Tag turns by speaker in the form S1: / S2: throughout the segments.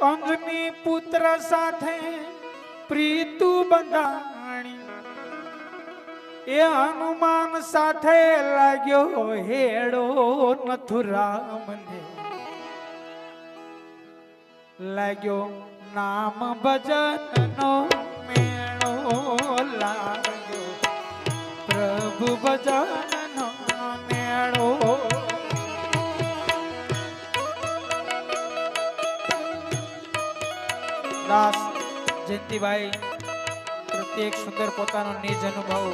S1: અંગની પુત્ર સાથે પ્રીતુ બંધાણી. એ હનુમાન સાથે લાગ્યો હેડો નથુરામને લાગ્યો નામ ભજનનો મેળો લાગ્યો. પ્રભુ ભજનનો દાસ જયંતિભાઈ પ્રત્યેક સુંદર પોતાનો નિજ અનુભવ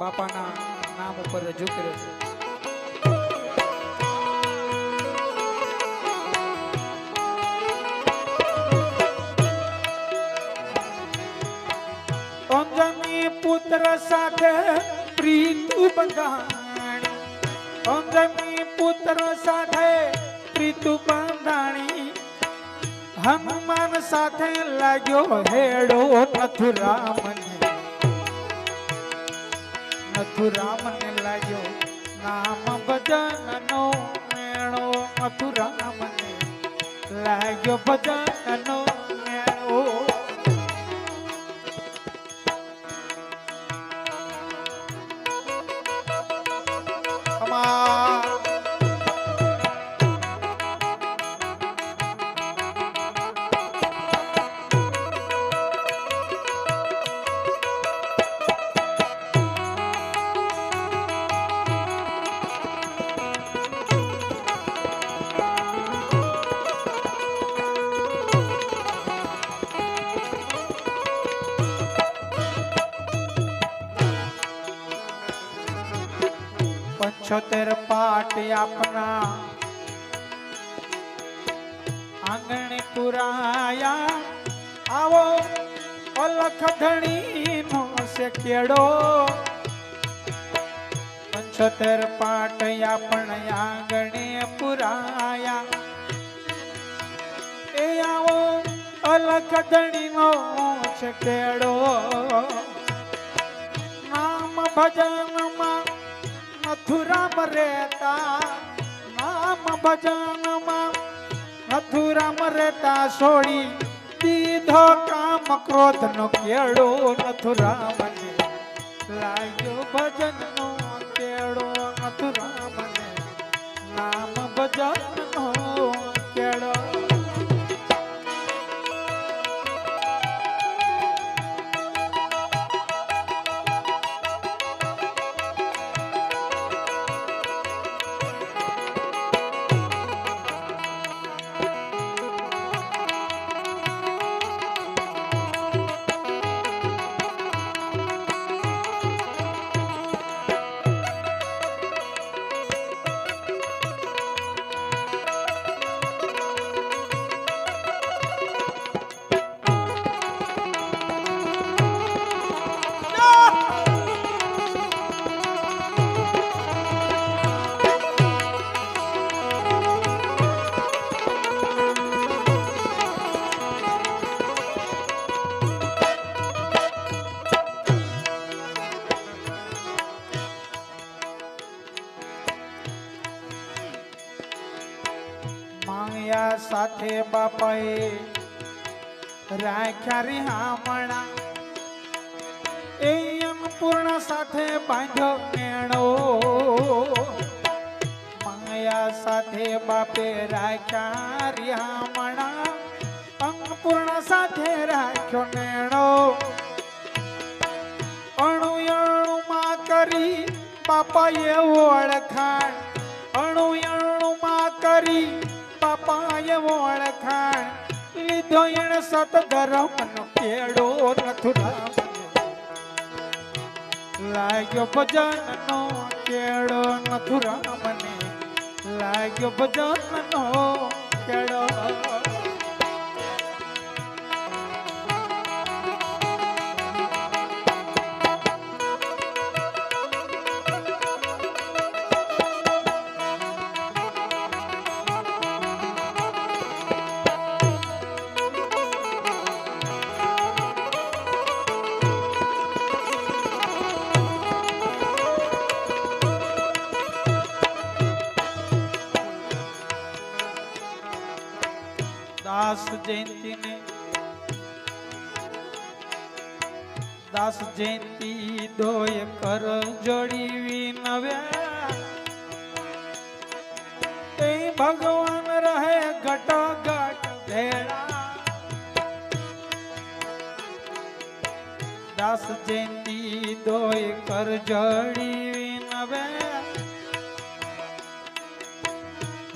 S1: બાપાના નામ ઉપર રજૂ કર્યો છે. પુત્ર સાથે પ્રીતુ બંધાણી પુત્ર સાથે પ્રીતુ બંધાણી હનુમાન સાથે લાગ્યો હેડો નથુરામને નથુરામને લાગ્યો નામ ભજનનો મેળો નથુરામને લાગ્યો ભજનનો પાટ આપના આંગણે પુરાયા. આવો, અલખ ધણી નો છે કેડો પંચોતેર પાટ આપણ આંગણે પુરાયા. એ આવો, અલખ છે કેડો નામ ભજનમાં મથુરામ રહેતા નામ ભજનમાં મથુરામ રહેતા છોડી દીધો કામ ક્રોધ નો કેળો મથુરામને લાગ્યો ભજન નો કેળો મથુરામને નામ ભજન નો કેળો રાખ્યા રે હામણા. એ અન્નપૂર્ણા સાથે બાંધો મેણો માયા સાથે બાપે રાખ્યા રિયામણા અન્નપૂર્ણા સાથે રાખ્યો નેણો. અણુ અણુમાં કરી બાપાએ ઓળખાણ. અણુ અણુમાં કરી બાપાએ ઓળખાણ. લીધો એણે સતધર્મનો કેળો નથુરામ લાગ્યો ભજનનો કેળો નથુરામને. લાગ્યો ભજનનો કેળો જયંતીને. દાસ જયંતી દોય કર જોડી વિનવ્યા તે ભગવાન રહે ઘટો ઘટ ભેળા. દાસ જયંતી દોય કર જોડી વિનવ્યા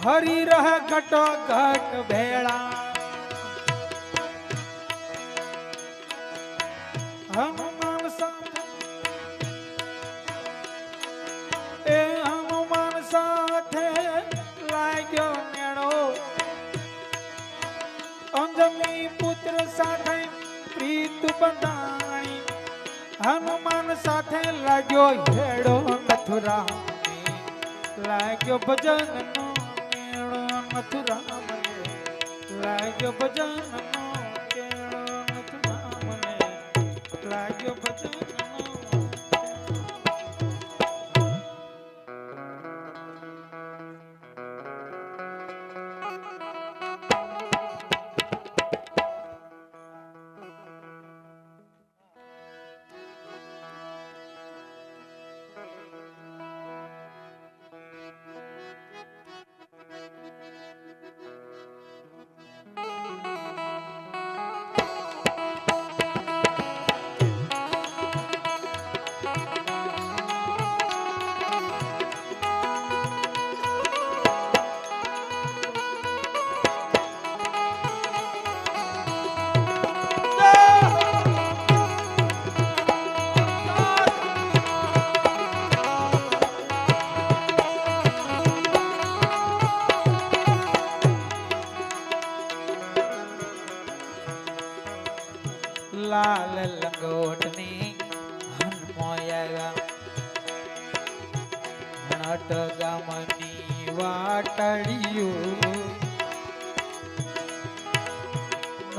S1: હરી રહ ઘટો ઘટ ભેળા. અંજની પુત્ર સાથે પ્રીત બંધાણી હનુમાન સાથે લાગ્યો હેડો મથુરા લાગ્યો ભજન નો મેળો મથુરા લાગ્યો ભજન નો કેળો મથુરા લાગ્યો ભજન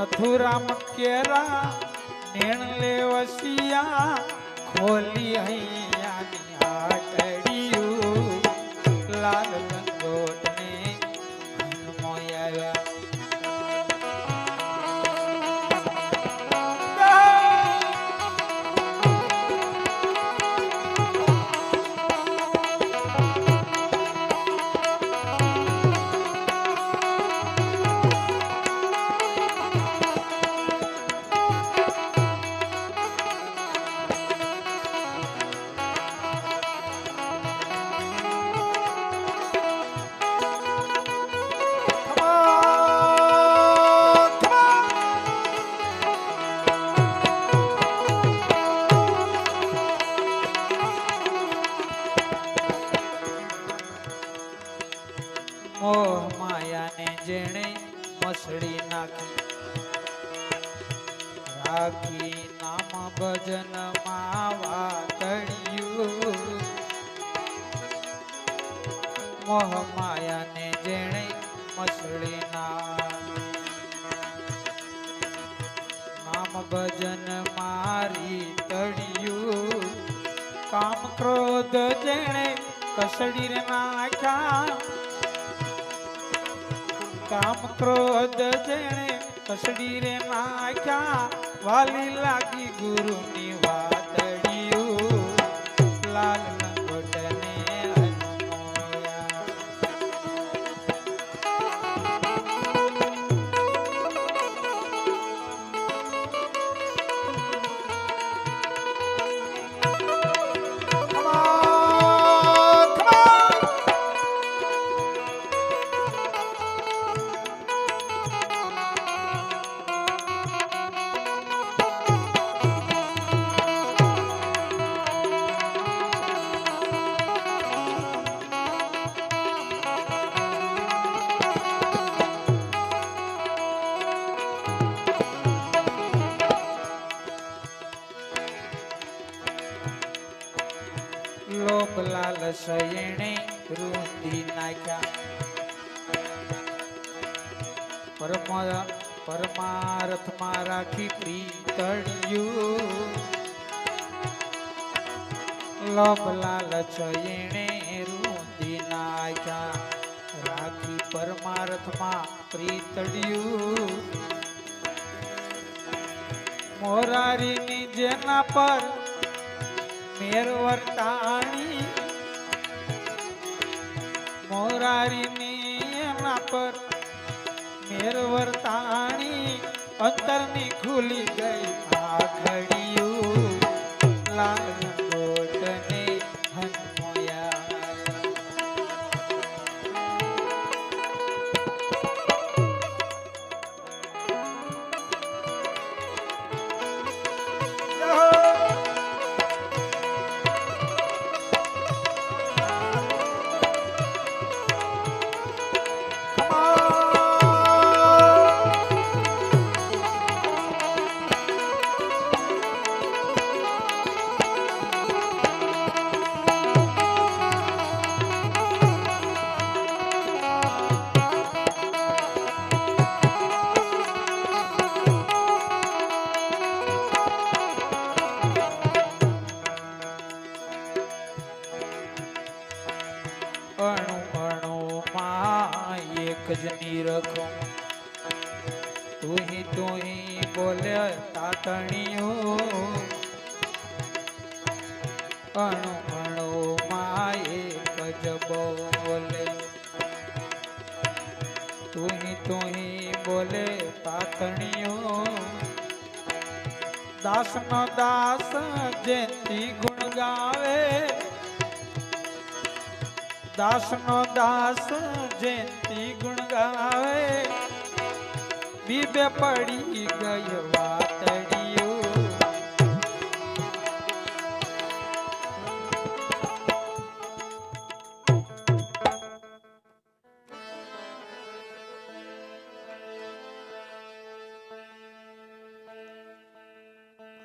S1: નથુરામ કેરા નેણ લેવસિયા ખોલી હૈયાની લોભ સયણે રૂંધી નાખ્યા. પરમ પરમાર્થમાં રાખી પ્રીતળ્યું. લોભ નાખ્યા. રાખી પરમાર્થમાં પ્રીતડ્યું મોરારીની જેના પર મેર મોરારીની એના પર. અંતરની ખુલી ગઈ આ ઘડિયું. લાલ તુહી તુહી બોલે તાતણીઓ. અણુ અણુમાં એક જ બોલે. તુહી તુહી બોલે તાતણીઓ. દાસ નો દાસ જેતી ગુણ ગાવે. દાસ નો દાસ જેતી ગુણ ગાવે. બીબે પડી ગય વાતડિયું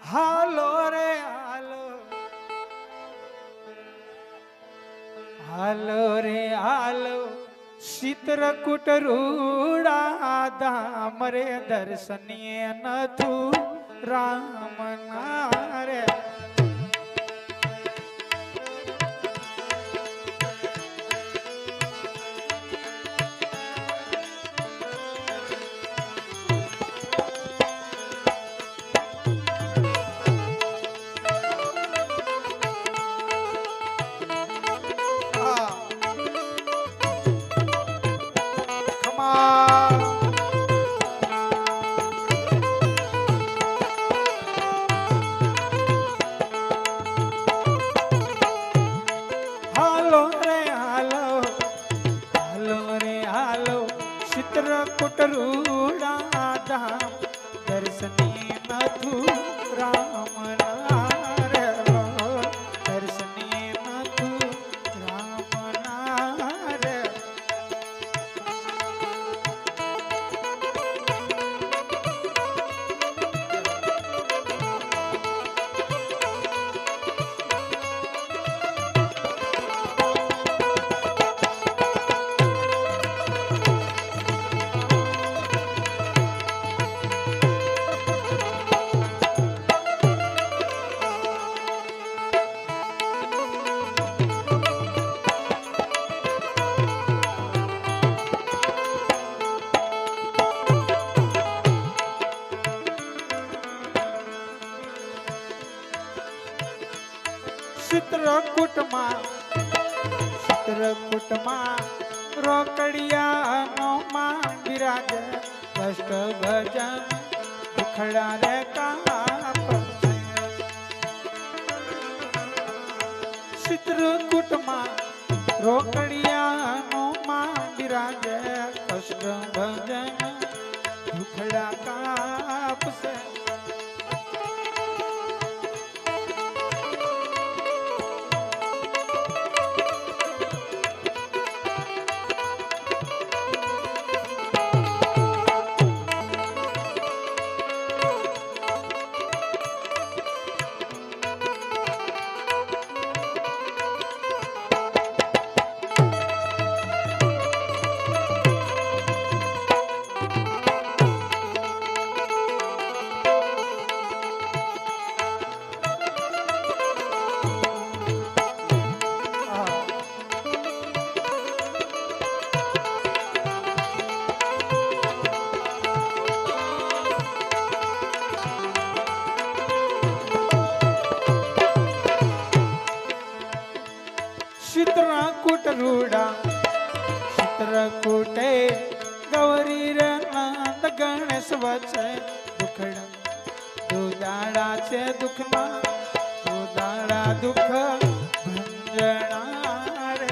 S1: હાલો રે હાલો. હાલો રે હાલો. ચિત્રકૂટ રૂડા ધામ રે દર્શનીય નથુ. રામ ચિત્રકૂટમાં ચિત્રકૂટમાં, રોકડિયાનો માં બિરાજ કષ્ટ ભજન દુખડા રે કાપ. ચિત્રકૂટમાં રોકડિયાનો માં બિરાજ કષ્ટ ભજન દુદાડા છે દુઃખમાં ઉદાળા દુઃખ ભંજણા રે.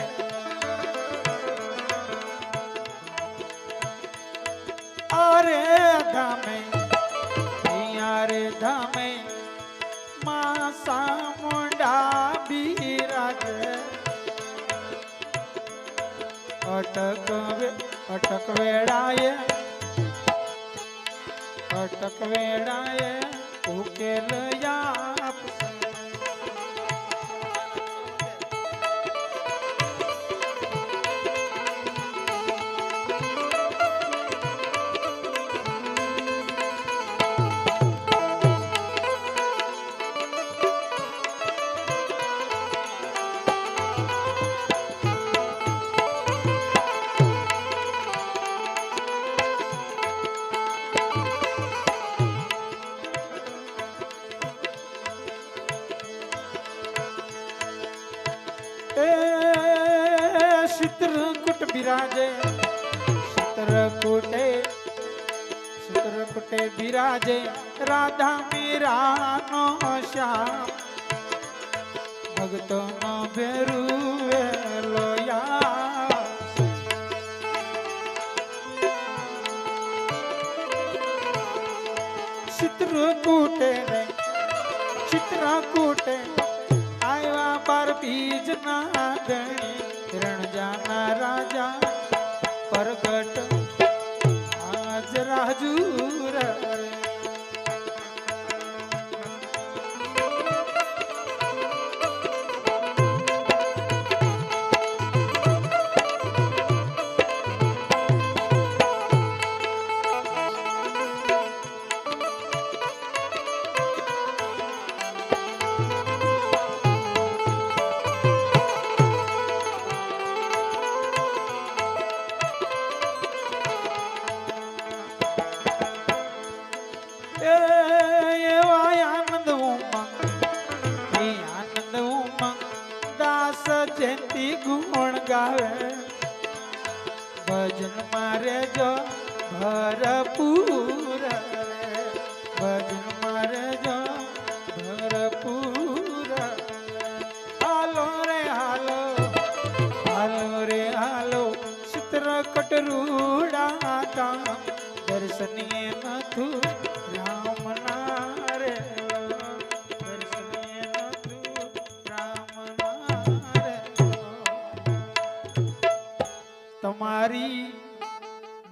S1: અરે ધામે અહીંયા રે ધામે, માં સામુંડા બિરાજે. અટક અટક વેળાએ અટક વેળાએ. ઉકેલ ચિત્રકૂટે રે ચિત્રકૂટે આવ્યા બાર બીજ ના ગણી રણજાના રાજા પરગટ ભજન મારે જો ભરપૂર ભજન મારે જો ભરપૂર. હાલો રે હાલો હાલો રે હાલો, ચિત્રકટ કટરૂડા દર્શનીય નથુ તમારી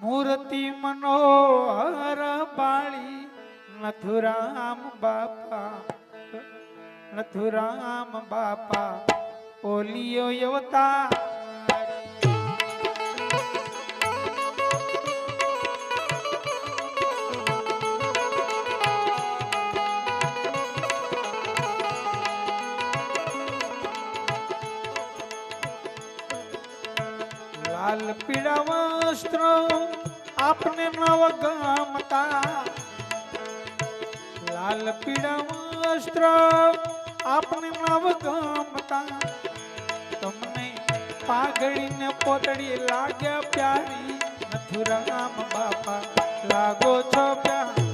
S1: મૂર્તિ મનોહર બાળી નથુરામ બાપા નથુરામ બાપા ઓલિયો યવતા લાલ પીળા વસ્ત્ર આપને નવ ગમતા. લાલ પીળા વસ્ત્ર આપને નવ ગમતા. તમને પાઘડીને પોતડી લાગ્યા પ્યારી. મથુરામ બાપા, લાગો છો પ્યારા?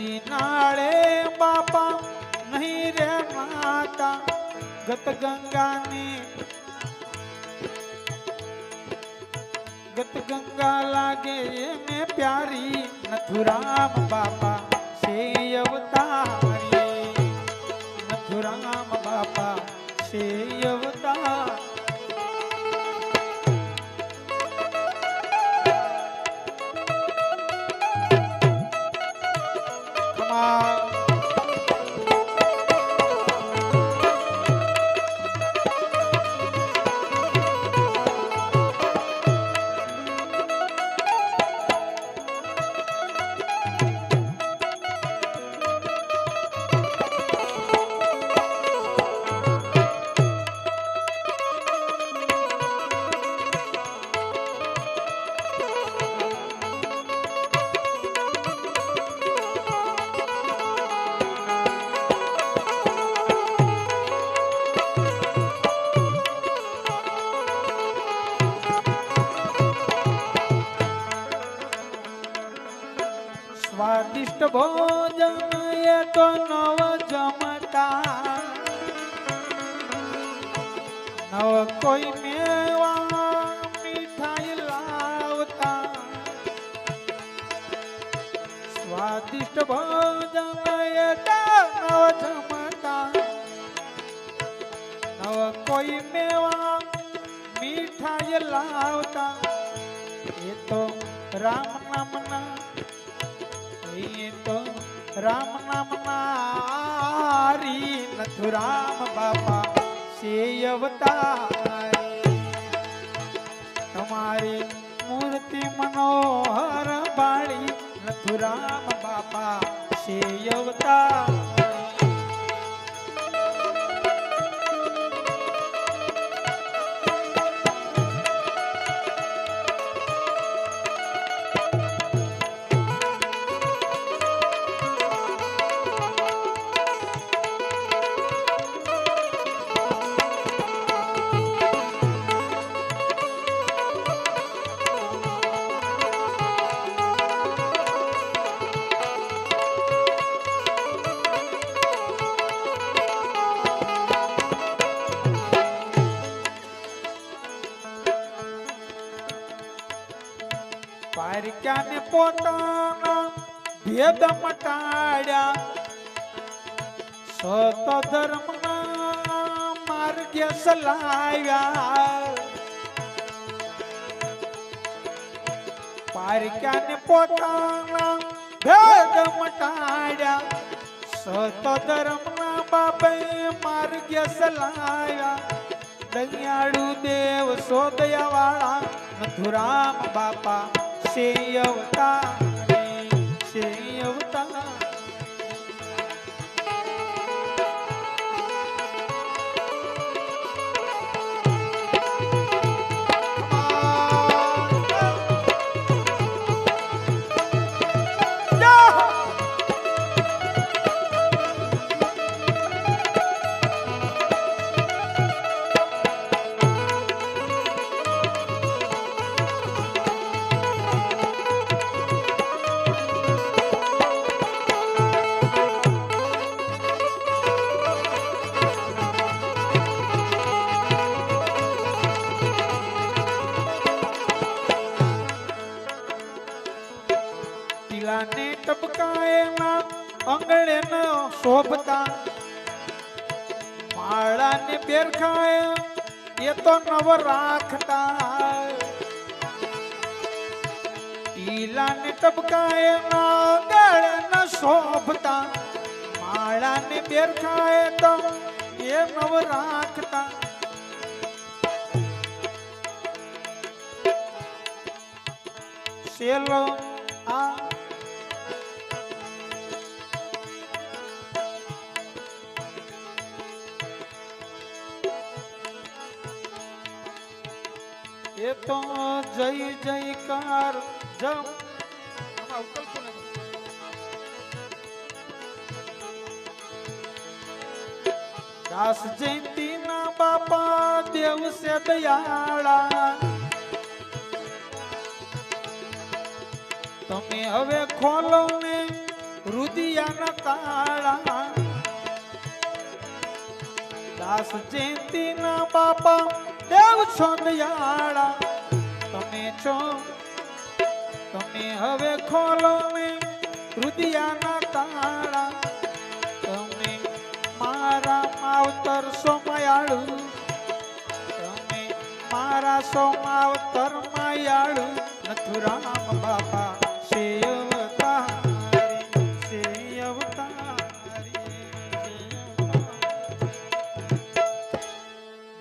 S1: ਦੀ ਨਾਲੇ ਬਾਬਾ ਨਹੀਂ ਰਹਿ ਮਾਤਾ, ਗਤ ਗੰਗਾ ਨੇ। ਗਤ ਗੰਗਾ ਲਾਗੇ ਮੈਂ ਪਿਆਰੀ ਨਥੁਰਾਮ ਬਾਬਾ ਸੇ ਅਵਤਾਰੀ ਨਥੁਰਾਮ ਬਾਬਾ ਸੇ ਅਵਤਾਰੀ કોઈ મેવા મીઠાઈ લાવતા, એ તો રામ નામના, એ તો રામ નામ નારી નથુરામ બાપા સે અવતાર. તમારી મૂર્તિ મનોહર બાળી નથુરામ બાપા સે અવતારી. ભેદ મટાડ્યા. સત ધર્મ માર્ગે સલાવ્યા પારક્યાને પોતાના ભેદ મટાડ્યા. સત ધર્મના બાપે માર્ગે સલાવ્યા દયાળુ દેવ સોદયા વાળા મધુરામ બાપા શે અવતારી. અંગળે ન શોભતા. માળાને બેરખાય એ તો નવ રાખતા. ટીલાને ટપકાય અંગળે ન શોભતા. માળાને બેરખાય તો એ નવ રાખતા. સેલો તો જય જયકાર. દાસ જયંતી ના બાપા દેવ છે દયાળા. તમે હવે ખોલો ને રુદિયાના તાળા. દાસ જયંતી ના બાપા દેવ છો દયાળા. તમે છો. તમે હવે ખોલો ને રુદિયાના તાળા. તમે મારા માવતર સોમાયાળુ. તમે મારા સોમાવતર માયાળુ. નથુરામ બાપા.